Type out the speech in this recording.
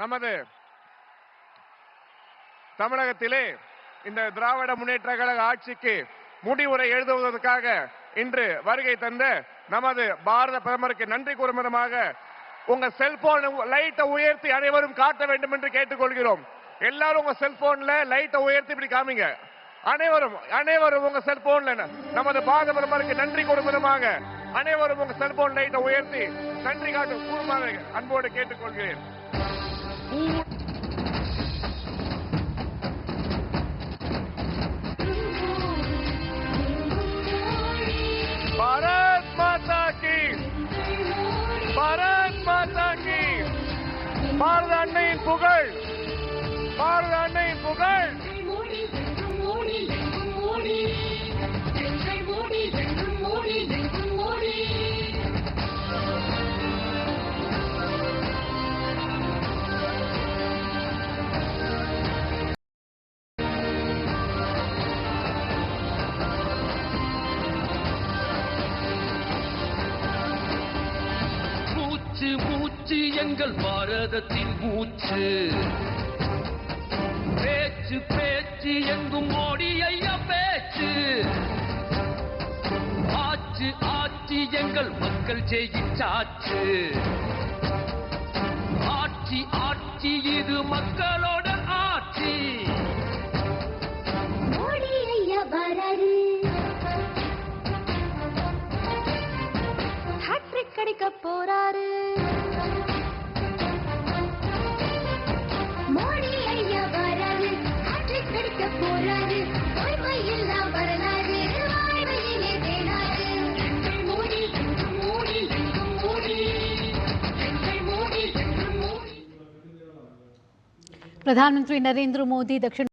நமது தமிழகத்திலே இந்த திராவிட முன்னேற்ற கழக ஆட்சிக்கு முடிவுரை எழுதுவதற்காக இன்று வருகை தந்த நமது பாரத பிரதமருக்கு நன்றி கூறும் விதமாக உங்க செல்போன் லைட்டை உயர்த்தி அனைவரும் காட்ட வேண்டும் என்று கேட்டுக்கொள்கிறோம். எல்லாரும் உங்க செல்போன்ல லைட்டை உயர்த்தி இப்படி காமிங்க. அனைவரும் அனைவரும் உங்க செல்போன்ல நமது பாரத பிரதமருக்கு நன்றி கூறும் விதமாக அனைவரும் உங்க செல்போன் லைட்டை உயர்த்தி நன்றி காட்டும் கூறுமாறு அன்போடு கேட்டுக்கொள்கிறேன். பாரத அன்னையின் புகழ். பாரத அன்னையின் புகழ். to மூச்சு எங்கள் பாரதத்தின் மூச்சு. பேச்சு பேச்சு எங்கும் மோடி ஐயா பேச்சு. ஆச்சு ஆட்சி எங்கள் மக்கள் செய்கிச்சாச்சு ஆட்சி ஆட்சி இது மக்களோட ஆட்சி. மோடி ஐயா வராரு ஹாட்ரிக் போறாரு. प्रधानमंत्री नरेंद्र मोदी दक्षिण